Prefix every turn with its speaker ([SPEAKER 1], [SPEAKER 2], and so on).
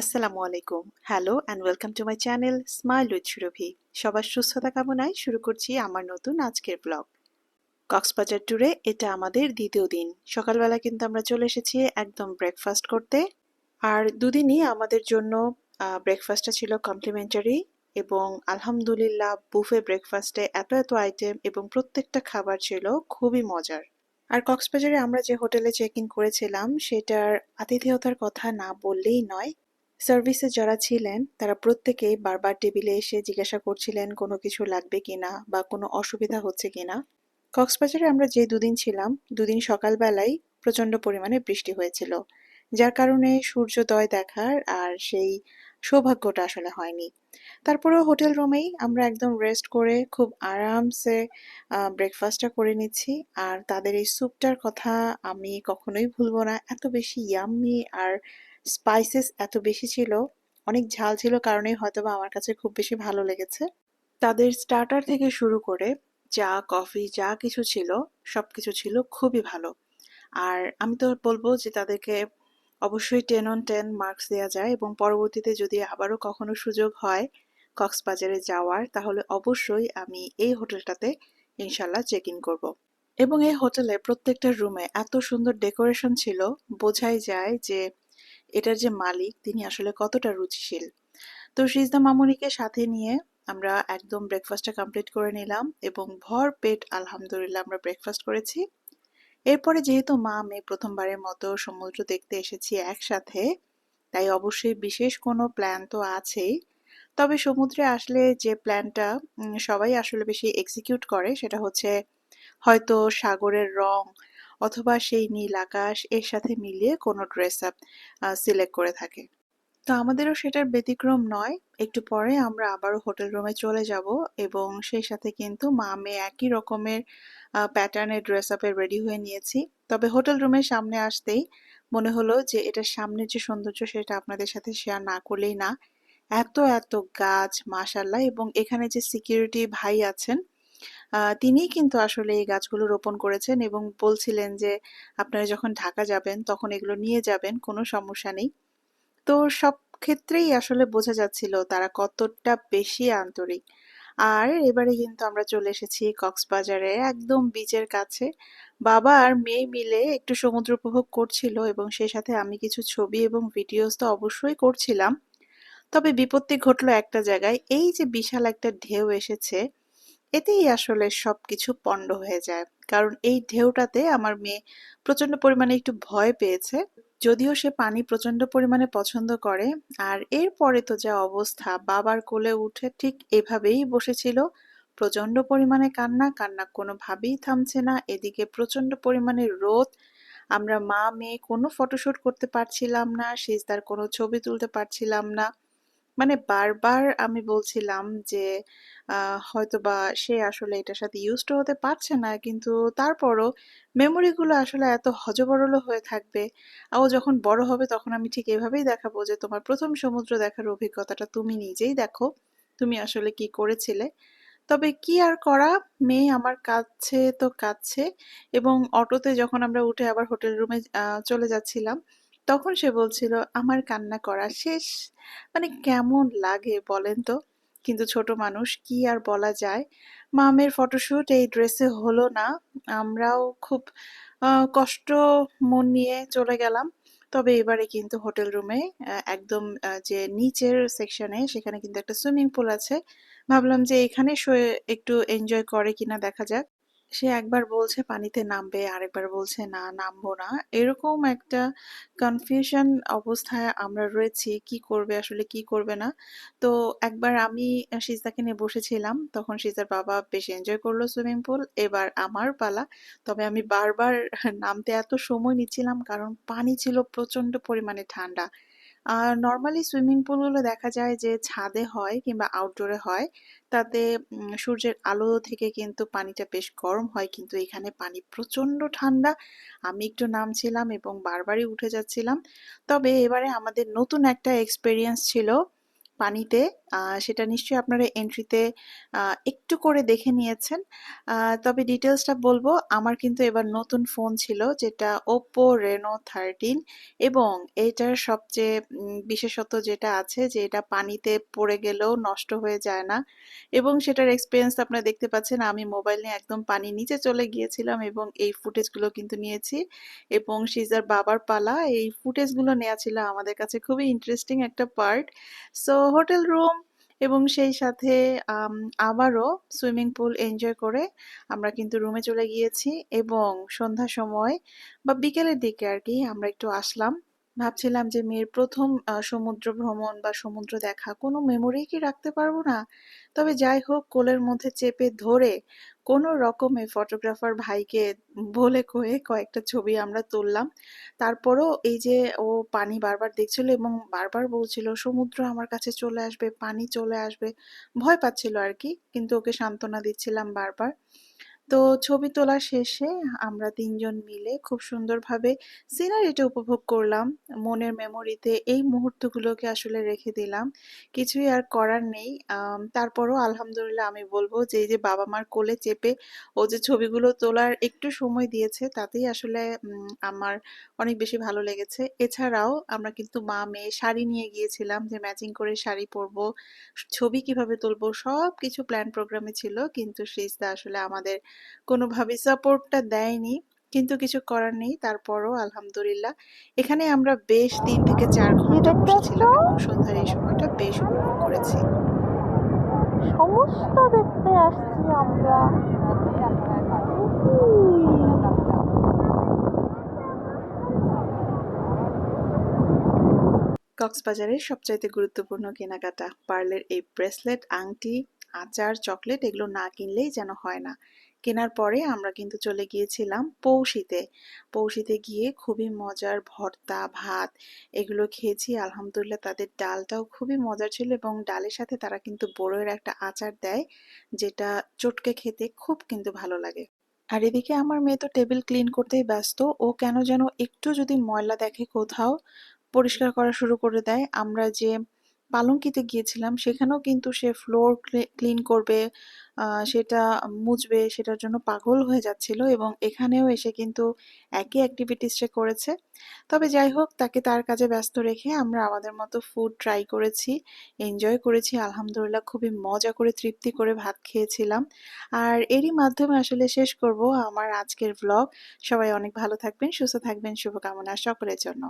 [SPEAKER 1] আসসালামু আলাইকুম। Hello and welcome to my channel smile with Surabhi সবার সুস্থতা কামনায় শুরু করছি আমার নতুন আজকের ব্লগ কক্সবাজার ট্যুরে এটা আমাদের দ্বিতীয় দিন। সকালবেলা কিন্তু আমরা চলে এসেছি একদম ব্রেকফাস্ট করতে। আর দুদিনই আমাদের জন্য ব্রেকফাস্টটা ছিল কমপ্লিমেন্টারি এবং আলহামদুলিল্লাহ বুফে ব্রেকফাস্টে এত এত আইটেম এবং প্রত্যেকটা খাবার ছিল খুবই মজার। আর কক্সবাজারে আমরা যে হোটেলে চেক ইন করেছিলাম, সেটার আতিথেয়তার কথা না বললেই নয় সার্ভিসে যারা ছিলেন, তারা প্রত্যেকেই বারবার টেবিলে এসে জিজ্ঞাসা করছিলেন, কোনো কিছু লাগবে কিনা বা কোনো অসুবিধা হচ্ছে কিনা? কক্সবাজারে আমরা যে দুদিন ছিলাম, দুদিন সকালবেলায় প্রচণ্ড পরিমাণে বৃষ্টি হয়েছিল, যার কারণে সূর্যোদয় দেখার আর সেই সৌভাগ্যটা আসলে হয়নি। তারপরেও হোটেল রুমেই আমরা একদম রেস্ট করে খুব আরামসে ব্রেকফাস্টটা করে নিচ্ছি। আর তাদের এই স্যুপটার কথা আমি কখনোই ভুলবো না। এত বেশি ইয়াম্মি আর স্পাইসেস এত বেশি ছিল, অনেক ঝাল ছিল, কারণেই হয়তো বা আমার কাছে খুব বেশি ভালো লেগেছে। তাদের স্টার্টার থেকে শুরু করে চা কফি যা কিছু ছিল সব কিছু ছিল খুবই ভালো। আর আমি তো বলব যে তাদেরকে অবশ্যই টেন অন টেন মার্কস দেওয়া যায় এবং পরবর্তীতে যদি আবারও কখনো সুযোগ হয় কক্সবাজারে যাওয়ার, তাহলে অবশ্যই আমি এই হোটেলটাতে ইনশাল্লাহ চেক ইন করব। এবং এই হোটেলে প্রত্যেকটা রুমে এত সুন্দর ডেকোরেশন ছিল, বোঝাই যায় যে এটার যে মালিক, তিনি আসলে কতটা রুচিশীল। তো সিজদা মামুনিকে সাথে নিয়ে আমরা একদম ব্রেকফাস্টটা কমপ্লিট করে নিলাম এবং ভর পেট আলহামদুলিল্লাহ আমরা ব্রেকফাস্ট করেছি। এরপরে যেহেতু মা, আমি প্রথমবারের মতো সমুদ্র দেখতে এসেছি একসাথে, তাই অবশ্যই বিশেষ কোনো প্ল্যান তো আছেই। তবে সমুদ্রে আসলে যে প্ল্যানটা সবাই আসলে বেশি এক্সিকিউট করে সেটা হচ্ছে হয়তো সাগরের রং অথবা সেই নীল আকাশ এর সাথে মিলিয়ে কোনো ড্রেস আপ সিলেক্ট করে থাকে। তো আমাদেরও সেটার ব্যতিক্রম নয়। একটু পরে আমরা আবারও হোটেল রুমে চলে যাব এবং সেই সাথে কিন্তু মা মেয়ে একই রকমের প্যাটার্নের ড্রেস আপে রেডি হয়ে নিয়েছি। তবে হোটেল রুমের সামনে আসতেই মনে হলো যে, এটার সামনের যে সৌন্দর্য সেটা আপনাদের সাথে শেয়ার না করলেই না। এত এত গাছ মাশাল্লাহ এবং এখানে যে সিকিউরিটি ভাই আছেন তিনিই কিন্তু আসলে এই গাছগুলো রোপণ করেছেন এবং বলছিলেন যে আপনারা যখন ঢাকা যাবেন, তখন এগুলো নিয়ে যাবেন, কোনো সমস্যা নেই। তো সব ক্ষেত্রেই আসলে বোঝা যাচ্ছিল তারা কতটা বেশি আন্তরিক। আর এবারে কিন্তু আমরা চলে এসেছি কক্সবাজারে, একদম বিচের কাছে। বাবা আর মেয়ে মিলে একটু সমুদ্র উপভোগ করছিল এবং সেই সাথে আমি কিছু ছবি এবং ভিডিওস তো অবশ্যই করছিলাম। তবে বিপত্তি ঘটলো একটা জায়গায়। এই যে বিশাল একটা ঢেউ এসেছে, এতেই আসলে সবকিছু পণ্ড হয়ে যায়। কারণ এই ঢেউটাতে আমার মেয়ে প্রচণ্ড পরিমাণে একটু ভয় পেয়েছে। যদিও সে পানি প্রচণ্ড পরিমাণে পছন্দ করে, আর এরপরে তো যা অবস্থা, বাবার কোলে উঠে ঠিক এভাবেই বসেছিল। প্রচণ্ড পরিমাণে কান্না কান্না কোনোভাবেই থামছে না। এদিকে প্রচণ্ড পরিমাণে রোদ। আমরা মা, মেয়ে কোনো ফটোশ্যুট করতে পারছিলাম না, সিজদার কোনো ছবি তুলতে পারছিলাম না। মানে বারবার আমি বলছিলাম যে হয়তোবা সে আসলে এটার সাথে ইউজড হতে পারছে না, কিন্তু তারপরও মেমোরিগুলো আসলে এত হজবরল হয়ে থাকবে, ও যখন বড় হবে তখন আমি ঠিক এভাবেই দেখাবো যে, তোমার প্রথম সমুদ্র দেখার অভিজ্ঞতাটা তুমি নিজেই দেখো, তুমি আসলে কি করেছিলে? তবে কি আর করা, মেয়ে আমার কাছে তো কাছে, এবং অটোতে যখন আমরা উঠে আবার হোটেল রুমে চলে যাচ্ছিলাম তখন সে বলছিল, আমার কান্না করা শেষ। মানে কেমন লাগে বলেন তো? কিন্তু ছোট মানুষ কি আর বলা যায়? মামের ফটোশ্যুট এই ড্রেসে হলো না। আমরাও খুব কষ্ট, মন নিয়ে চলে গেলাম। তবে এবারে কিন্তু হোটেল রুমে একদম যে নিচের সেকশনে সেখানে কিন্তু একটা সুইমিং পুল আছে। ভাবলাম যে এখানে শুয়ে একটু এনজয় করে কিনা দেখা যাক। সে একবার বলছে পানিতে নামবে, আরেকবার বলছে, না, নামবো না। এরকম একটা কনফিউশন অবস্থায় আমরা রয়েছি, কি করবে, আসলে কি করবে না। তো একবার আমি সিজদাকে নিয়ে বসেছিলাম, তখন সিজার বাবা বেশ এনজয় করল সুইমিং পুল এবার আমার পালা। তবে আমি বারবার নামতে এত সময় নিচ্ছিলাম, কারণ পানি ছিল প্রচণ্ড পরিমাণে ঠান্ডা। আর নর্মালি সুইমিং পুলগুলো দেখা যায় যে ছাদে হয় কিংবা আউটডোরে হয়, তাতে সূর্যের আলো থেকে কিন্তু পানিটা বেশ গরম হয়, কিন্তু এখানে পানি প্রচণ্ড ঠান্ডা। আমি একটু নামছিলাম এবং বারবারই উঠে যাচ্ছিলাম। তবে এবারে আমাদের নতুন একটা এক্সপেরিয়েন্স ছিল পানিতে। সেটা নিশ্চয়ই আপনারা এন্ট্রিতে একটু করে দেখে নিয়েছেন। তবে ডিটেলসটা বলব, আমার কিন্তু এবার নতুন ফোন ছিল, যেটা ওপো রেনো থার্টিন এবং এটার সবচেয়ে বিশেষত যেটা আছে যে এটা পানিতে পড়ে গেলেও নষ্ট হয়ে যায় না এবং সেটার এক্সপিরিয়েন্স আপনারা দেখতে পাচ্ছেন, আমি মোবাইল নিয়ে একদম পানি নিচে চলে গিয়েছিলাম এবং এই ফুটেজগুলো কিন্তু নিয়েছি এবং সিজার বাবার পালা। এই ফুটেজগুলো নেওয়া ছিল আমাদের কাছে খুবই ইন্টারেস্টিং একটা পার্ট সো হোটেল রুম এবং সেই সাথে আবারও সুইমিং পুল এনজয় করে আমরা কিন্তু রুমে চলে গিয়েছি এবং সন্ধ্যার সময় বা বিকেলের দিকে আর কি আমরা একটু আসলাম। ভাবছিলাম যে মেয়ের প্রথম সমুদ্র ভ্রমণ বা সমুদ্র দেখা কোনো মেমোরি কি রাখতে পারব না? তবে যাই হোক, কোলের মধ্যে চেপে ধরে কোনো রকমে ফটোগ্রাফার ভাইকে বলে কয়ে কয়েকটা ছবি আমরা তুললাম। তারপরও এই যে ও পানি বারবার দেখছিল এবং বারবার বলছিল, সমুদ্র আমার কাছে চলে আসবে, পানি চলে আসবে। ভয় পাচ্ছিল আর কি, কিন্তু ওকে সান্ত্বনা দিচ্ছিলাম বারবার। তো ছবি তোলা শেষে আমরা তিনজন মিলে খুব সুন্দরভাবে সিনারিটা উপভোগ করলাম। মনের মেমোরিতে এই মুহূর্তগুলোকে আসলে রেখে দিলাম। কিছুই আর করার নেই। তারপরও আলহামদুলিল্লাহ আমি বলব যে যে বাবা মার কোলে চেপে ও যে ছবিগুলো তোলার একটু সময় দিয়েছে, তাতেই আসলে আমার অনেক বেশি ভালো লেগেছে। এছাড়াও আমরা কিন্তু মা, মেয়ে শাড়ি নিয়ে গিয়েছিলাম যে ম্যাচিং করে শাড়ি পরবো, ছবি কীভাবে তুলবো সব কিছু প্ল্যান প্রোগ্রামে ছিল। কিন্তু শ্রীজদা আসলে আমাদের কোনোভাবেই সাপোর্টটা দেয়নি কিন্তু কিছু করার নেই তারপরও আলহামদুলিল্লাহ। এখানে আমরা বেশ তিন থেকে চার ঘণ্টা বসেছিলাম এবং সন্ধ্যার এই সময়টা বেশ উপভোগ করেছি।
[SPEAKER 2] সমস্ত দেখতে আসছি আমরা।
[SPEAKER 1] কক্সবাজারের সবচাইতে গুরুত্বপূর্ণ কেনাকাটা পার্লের এই ব্রেসলেট আংটি আচার চকলেট এগুলো না কিনলেই যেন হয় না। কেনার পরে আমরা কিন্তু চলে গিয়েছিলাম পৌষিতে। পৌষিতে গিয়ে খুবই মজার ভর্তা, ভাত এগুলো খেয়েছি। আলহামদুলিল্লাহ তাদের ডালটাও খুবই মজার ছিল এবং ডালের সাথে তারা কিন্তু বড়োয়ের একটা আচার দেয় যেটা চটকে খেতে খুব কিন্তু ভালো লাগে। আর এদিকে আমার মেয়ে তো টেবিল ক্লিন করতেই ব্যস্ত। ও কেন যেন একটু যদি ময়লা দেখে কোথাও পরিষ্কার করা শুরু করে দেয়। আমরা যে পালঙ্কিতে গিয়েছিলাম, সেখানেও কিন্তু সে ফ্লোর ক্লিন করবে সেটা মুছবে, সেটার জন্য পাগল হয়ে যাচ্ছিল এবং এখানেও এসে কিন্তু একই অ্যাক্টিভিটিস সে করেছে। তবে যাই হোক, তাকে তার কাজে ব্যস্ত রেখে আমরা আমাদের মতো ফুড ট্রাই করেছি এনজয় করেছি, আলহামদুলিল্লাহ খুবই মজা করে, তৃপ্তি করে ভাত খেয়েছিলাম। আর এরই মাধ্যমে আসলে শেষ করব আমার আজকের ব্লগ সবাই অনেক ভালো থাকবেন, সুস্থ থাকবেন, শুভকামনা সকলের জন্য।